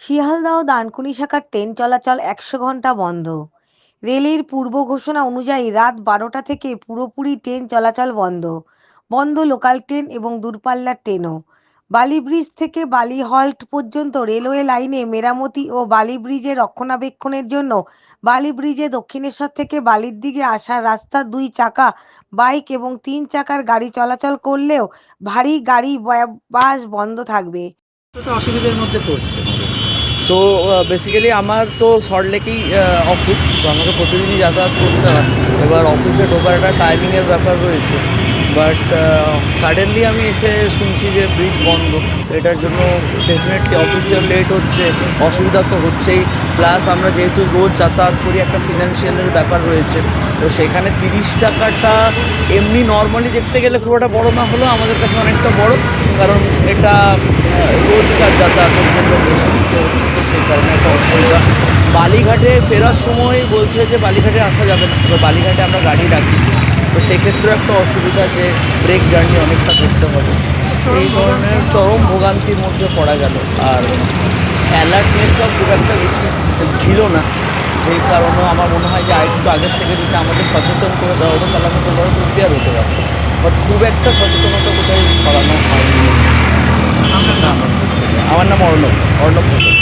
শিয়ালদহ দানকুনি শাখার ট্রেন চলাচল একশো ঘণ্টা বন্ধ। রেলের পূর্ব ঘোষণা অনুযায়ী রাত বারোটা থেকে পুরোপুরি ট্রেন চলাচল বন্ধ। বন্ধ লোকাল ট্রেন এবং দূরপাল্লার ট্রেনও। বালি ব্রিজ থেকে বালি হল্ট পর্যন্ত রেলওয়ে লাইনে মেরামতি ও বালি ব্রিজের রক্ষণাবেক্ষণের জন্য বালি ব্রিজে দক্ষিণেশ্বর থেকে বালির দিকে আসার রাস্তার দুই চাকা, বাইক এবং তিন চাকার গাড়ি চলাচল করলেও ভারী গাড়ি বাস বন্ধ থাকবে। অসুবিধার মধ্যে পড়ছে। সো বেসিক্যালি আমার তো সল্টলেকেই অফিস তো আমাকে প্রতিদিনই যাতায়াত করতে হয়। এবার অফিসে ঢোকার একটা টাইমিংয়ের ব্যাপার রয়েছে। বাট সাডেনলি আমি এসে শুনছি যে ব্রিজ বন্ধ। এটার জন্য ডেফিনেটলি অফিসেও লেট হচ্ছে, অসুবিধা তো হচ্ছেই। প্লাস আমরা যেহেতু রোজ যাতায়াত করি, একটা ফিনান্সিয়ালের ব্যাপার রয়েছে। তো সেখানে তিরিশ টাকাটা এমনি নর্মালি দেখতে গেলে খুব একটা বড় না হলেও আমাদের কাছে অনেকটা বড়। কারণ এটা রোজকার যাতায়াতের জন্য বেশি দিতে হচ্ছে তো সেই কারণে একটা অসুবিধা। বালিঘাটে ফেরার সময় বলছে যে বালিঘাটে আসা যাবে না এবার বালিঘাটে আমরা গাড়ি রাখি। তো সেক্ষেত্রে একটা অসুবিধা যে ব্রেক জার্নি অনেকটা করতে হবে। এই ধরনের চরম ভোগান্তির মধ্যে পড়া গেল। আর অ্যালার্টনেসটাও খুব একটা বেশি ছিল না। যেই কারণে আমার মনে হয় যে আরেকটু আগের থেকে যদি আমাদের সচেতন করে দেওয়া হতো তাহলে আমরা সেভাবে প্রিপেয়ার হতে পারতাম। বাট খুব একটা সচেতনতা কোথায় ছড়ানো হয়নি। no pudo.